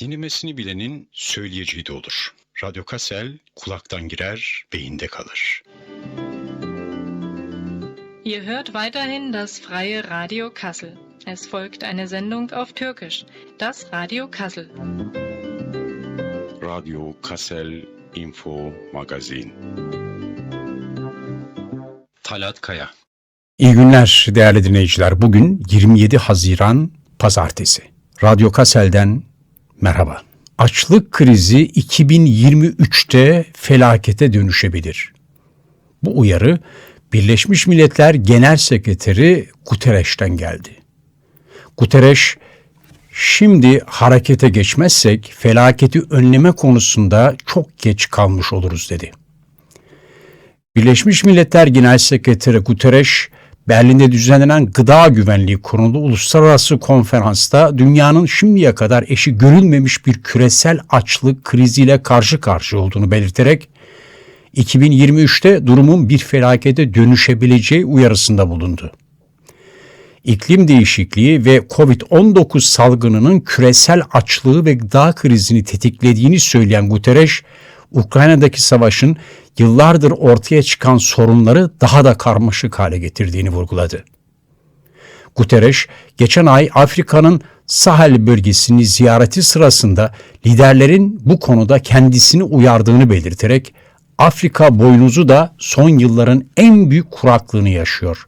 Dinlemesini bilenin söyleyeceği de olur. Radyo Kassel kulaktan girer, beyinde kalır. Ihr hört weiterhin das freie Radio Kassel. Es folgt eine Sendung auf Türkisch, das Radio Kassel. Radyo Kassel Info Magazin. Talat Kaya İyi günler değerli dinleyiciler. Bugün 27 Haziran Pazartesi. Radyo Kassel'den merhaba. Açlık krizi 2023'te felakete dönüşebilir. Bu uyarı Birleşmiş Milletler Genel Sekreteri Guterres'ten geldi. Guterres, şimdi harekete geçmezsek felaketi önleme konusunda çok geç kalmış oluruz dedi. Birleşmiş Milletler Genel Sekreteri Guterres, Berlin'de düzenlenen gıda güvenliği konulu uluslararası konferansta dünyanın şimdiye kadar eşi görülmemiş bir küresel açlık kriziyle karşı karşıya olduğunu belirterek 2023'te durumun bir felakete dönüşebileceği uyarısında bulundu. İklim değişikliği ve Covid-19 salgınının küresel açlığı ve gıda krizini tetiklediğini söyleyen Guterres, Ukrayna'daki savaşın yıllardır ortaya çıkan sorunları daha da karmaşık hale getirdiğini vurguladı. Guterres, geçen ay Afrika'nın Sahel bölgesini ziyareti sırasında liderlerin bu konuda kendisini uyardığını belirterek Afrika boynuzu da son yılların en büyük kuraklığını yaşıyor.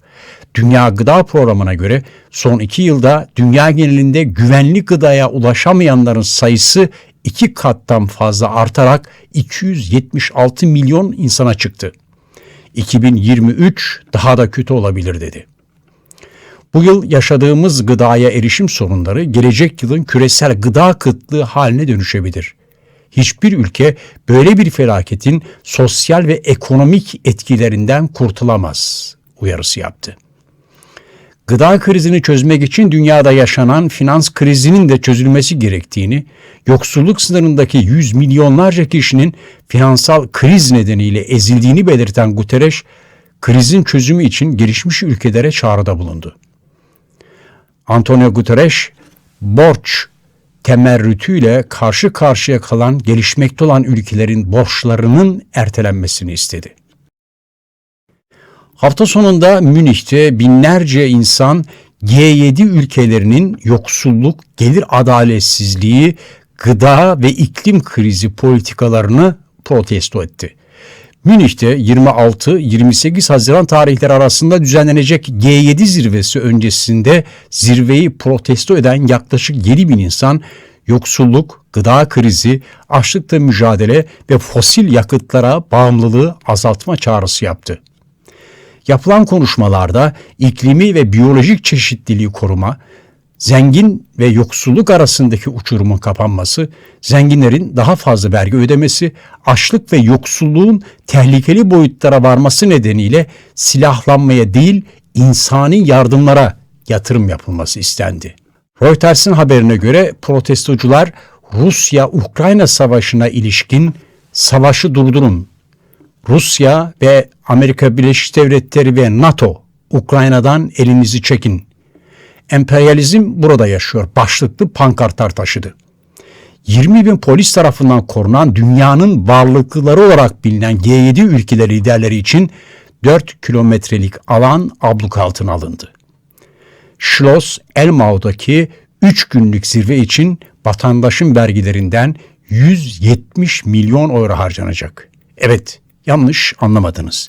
Dünya Gıda Programı'na göre son iki yılda dünya genelinde güvenli gıdaya ulaşamayanların sayısı iki kattan fazla artarak 276 milyon insana çıktı. 2023 daha da kötü olabilir dedi. Bu yıl yaşadığımız gıdaya erişim sorunları gelecek yılın küresel gıda kıtlığı haline dönüşebilir. Hiçbir ülke böyle bir felaketin sosyal ve ekonomik etkilerinden kurtulamaz uyarısı yaptı. Gıda krizini çözmek için dünyada yaşanan finans krizinin de çözülmesi gerektiğini, yoksulluk sınırındaki yüz milyonlarca kişinin finansal kriz nedeniyle ezildiğini belirten Guterres, krizin çözümü için gelişmiş ülkelere çağrıda bulundu. Antonio Guterres, borç temerrütüyle karşı karşıya kalan gelişmekte olan ülkelerin borçlarının ertelenmesini istedi. Hafta sonunda Münih'te binlerce insan G7 ülkelerinin yoksulluk, gelir adaletsizliği, gıda ve iklim krizi politikalarını protesto etti. Münih'te 26-28 Haziran tarihleri arasında düzenlenecek G7 zirvesi öncesinde zirveyi protesto eden yaklaşık 7 bin insan yoksulluk, gıda krizi, açlıkla mücadele ve fosil yakıtlara bağımlılığı azaltma çağrısı yaptı. Yapılan konuşmalarda iklimi ve biyolojik çeşitliliği koruma, zengin ve yoksulluk arasındaki uçurumun kapanması, zenginlerin daha fazla vergi ödemesi, açlık ve yoksulluğun tehlikeli boyutlara varması nedeniyle silahlanmaya değil insani yardımlara yatırım yapılması istendi. Reuters'ın haberine göre protestocular Rusya-Ukrayna savaşına ilişkin savaşı durdurun Rusya ve Amerika Birleşik Devletleri ve NATO Ukrayna'dan elinizi çekin. Emperyalizm burada yaşıyor. Başlıklı pankartlar taşıdı. 20 bin polis tarafından korunan dünyanın varlıklıları olarak bilinen G7 ülkeleri liderleri için 4 kilometrelik alan abluk altına alındı. Schloss Elmau'daki 3 günlük zirve için vatandaşın vergilerinden 170 milyon euro harcanacak. Evet, Yanlış anlamadınız.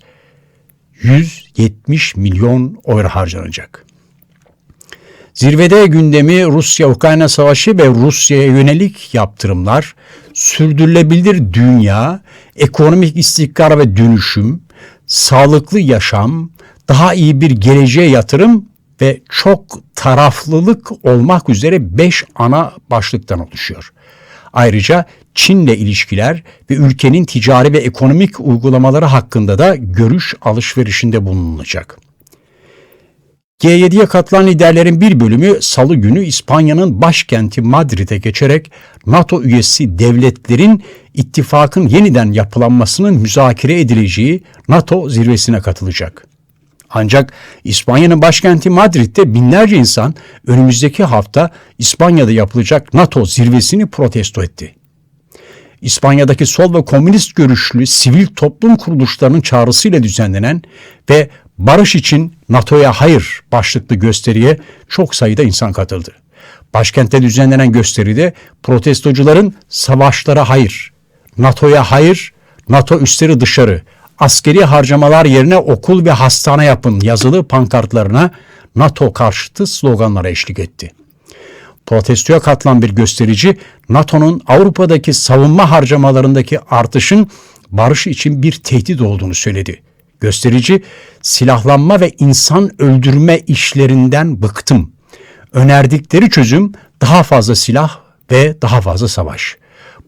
170 milyon euro harcanacak. Zirvede gündemi Rusya-Ukrayna savaşı ve Rusya'ya yönelik yaptırımlar, sürdürülebilir dünya, ekonomik istikrar ve dönüşüm, sağlıklı yaşam, daha iyi bir geleceğe yatırım ve çok taraflılık olmak üzere beş ana başlıktan oluşuyor. Ayrıca Çin'le ilişkiler ve ülkenin ticari ve ekonomik uygulamaları hakkında da görüş alışverişinde bulunulacak. G7'ye katılan liderlerin bir bölümü salı günü İspanya'nın başkenti Madrid'e geçerek NATO üyesi devletlerin ittifakın yeniden yapılanmasının müzakere edileceği NATO zirvesine katılacak. Ancak İspanya'nın başkenti Madrid'de binlerce insan önümüzdeki hafta İspanya'da yapılacak NATO zirvesini protesto etti. İspanya'daki sol ve komünist görüşlü sivil toplum kuruluşlarının çağrısıyla düzenlenen ve barış için NATO'ya hayır başlıklı gösteriye çok sayıda insan katıldı. Başkentte düzenlenen gösteride protestocuların savaşlara hayır, NATO'ya hayır, NATO üstleri dışarı, askeri harcamalar yerine okul ve hastane yapın yazılı pankartlarına NATO karşıtı sloganlara eşlik etti. Protestoya katılan bir gösterici NATO'nun Avrupa'daki savunma harcamalarındaki artışın barış için bir tehdit olduğunu söyledi. Gösterici silahlanma ve insan öldürme işlerinden bıktım. Önerdikleri çözüm daha fazla silah ve daha fazla savaş.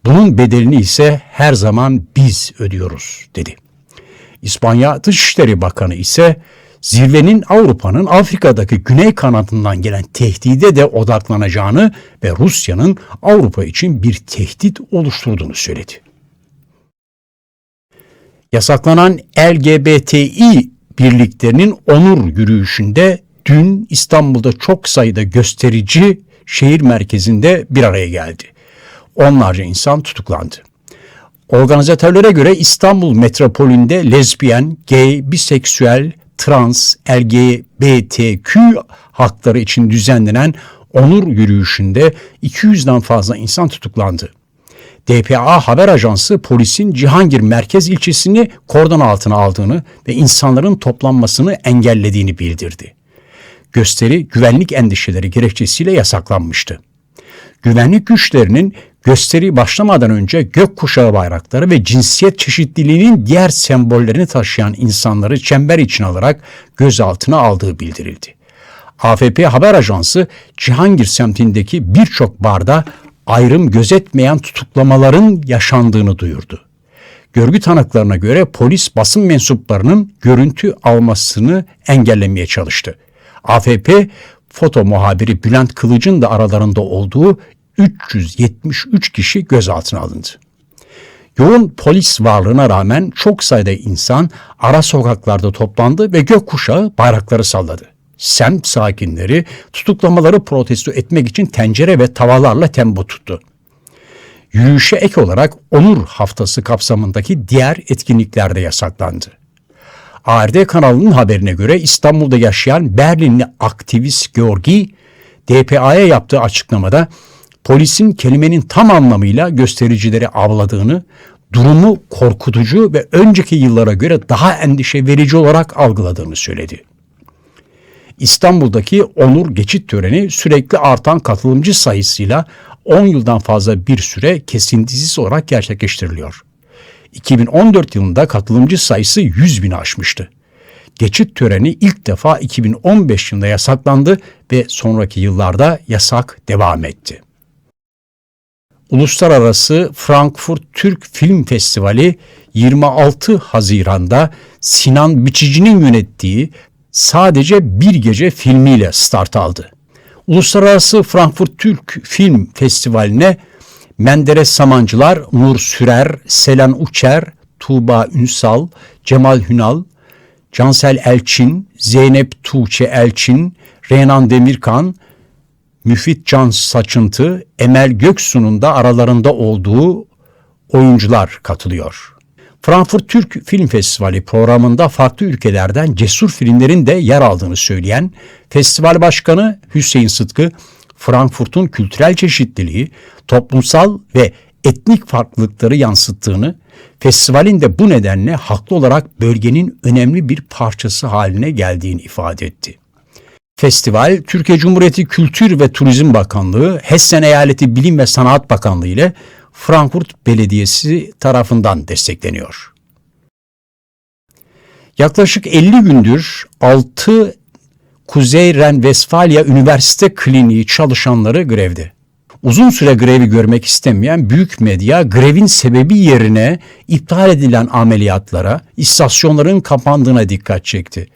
Bunun bedelini ise her zaman biz ödüyoruz dedi. İspanya Dışişleri Bakanı ise zirvenin Avrupa'nın Afrika'daki güney kanadından gelen tehdide de odaklanacağını ve Rusya'nın Avrupa için bir tehdit oluşturduğunu söyledi. Yasaklanan LGBTİ birliklerinin onur yürüyüşünde dün İstanbul'da çok sayıda gösterici şehir merkezinde bir araya geldi. Onlarca insan tutuklandı. Organizatörlere göre İstanbul metropolünde lezbiyen, gay, biseksüel, trans, LGBTQ hakları için düzenlenen onur yürüyüşünde 200'den fazla insan tutuklandı. DPA haber ajansı polisin Cihangir merkez ilçesini kordon altına aldığını ve insanların toplanmasını engellediğini bildirdi. Gösteri güvenlik endişeleri gerekçesiyle yasaklanmıştı. Güvenlik güçlerinin gösteri başlamadan önce gökkuşağı bayrakları ve cinsiyet çeşitliliğinin diğer sembollerini taşıyan insanları çember içine alarak gözaltına aldığı bildirildi. AFP haber ajansı Cihangir semtindeki birçok barda ayrım gözetmeyen tutuklamaların yaşandığını duyurdu. Görgü tanıklarına göre polis basın mensuplarının görüntü almasını engellemeye çalıştı. AFP foto muhabiri Bülent Kılıç'ın da aralarında olduğu 373 kişi gözaltına alındı. Yoğun polis varlığına rağmen çok sayıda insan ara sokaklarda toplandı ve gökkuşağı bayrakları salladı. Semt sakinleri tutuklamaları protesto etmek için tencere ve tavalarla tembo tuttu. Yürüyüşe ek olarak Onur Haftası kapsamındaki diğer etkinlikler de yasaklandı. ARD kanalının haberine göre İstanbul'da yaşayan Berlinli aktivist Georgi, DPA'ya yaptığı açıklamada polisin kelimenin tam anlamıyla göstericileri avladığını, durumu korkutucu ve önceki yıllara göre daha endişe verici olarak algıladığını söyledi. İstanbul'daki onur geçit töreni sürekli artan katılımcı sayısıyla 10 yıldan fazla bir süre kesintisiz olarak gerçekleştiriliyor. 2014 yılında katılımcı sayısı 100 bini aşmıştı. Geçit töreni ilk defa 2015 yılında yasaklandı ve sonraki yıllarda yasak devam etti. Uluslararası Frankfurt Türk Film Festivali 26 Haziran'da Sinan Biçici'nin yönettiği sadece bir gece filmiyle start aldı. Uluslararası Frankfurt Türk Film Festivali'ne Menderes Samancılar, Nur Sürer, Selen Uçer, Tuğba Ünsal, Cemal Hünal, Cansel Elçin, Zeynep Tuğçe Elçin, Renan Demirkan, Müfit Can Saçıntı, Emel Göksu'nun da aralarında olduğu oyuncular katılıyor. Frankfurt Türk Film Festivali programında farklı ülkelerden cesur filmlerin de yer aldığını söyleyen festival başkanı Hüseyin Sıtkı, Frankfurt'un kültürel çeşitliliği, toplumsal ve etnik farklılıkları yansıttığını, festivalin de bu nedenle haklı olarak bölgenin önemli bir parçası haline geldiğini ifade etti. Festival, Türkiye Cumhuriyeti Kültür ve Turizm Bakanlığı, Hessen Eyaleti Bilim ve Sanat Bakanlığı ile Frankfurt Belediyesi tarafından destekleniyor. Yaklaşık 50 gündür 6 Kuzey Ren-Vesfalya Üniversite Kliniği çalışanları grevde. Uzun süre grevi görmek istemeyen büyük medya grevin sebebi yerine iptal edilen ameliyatlara, istasyonların kapandığına dikkat çekti.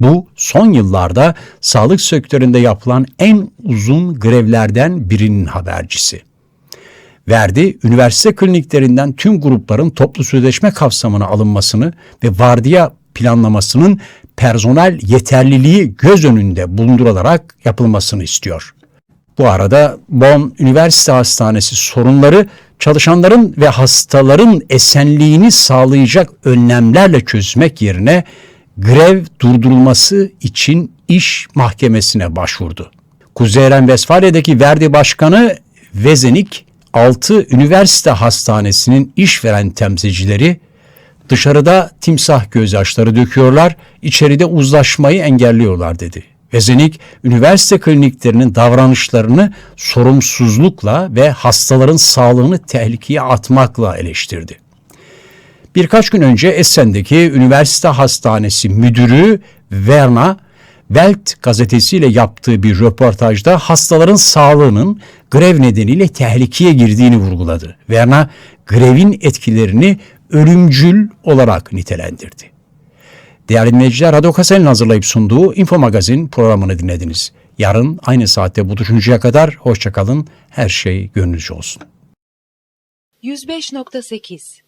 Bu son yıllarda sağlık sektöründe yapılan en uzun grevlerden birinin habercisi. Verdi, üniversite kliniklerinden tüm grupların toplu sözleşme kapsamına alınmasını ve vardiya planlamasının personel yeterliliği göz önünde bulundurularak yapılmasını istiyor. Bu arada Bonn Üniversite Hastanesi sorunları çalışanların ve hastaların esenliğini sağlayacak önlemlerle çözmek yerine grev durdurulması için iş mahkemesine başvurdu. Kuzey Ren-Vesfalya'daki Verdi Başkanı Vezenik, 6 üniversite hastanesinin işveren temsilcileri dışarıda timsah gözyaşları döküyorlar, içeride uzlaşmayı engelliyorlar dedi. Vezenik, üniversite kliniklerinin davranışlarını sorumsuzlukla ve hastaların sağlığını tehlikeye atmakla eleştirdi. Birkaç gün önce Essen'deki üniversite hastanesi müdürü Verna Welt gazetesiyle yaptığı bir röportajda hastaların sağlığının grev nedeniyle tehlikeye girdiğini vurguladı. Verna grevin etkilerini ölümcül olarak nitelendirdi. Değerli dinleyiciler, Radyo Kasel'in hazırlayıp sunduğu Info Magazin programını dinlediniz. Yarın aynı saatte buluşuncaya kadar hoşçakalın, her şey gönlünüzce olsun. 105.8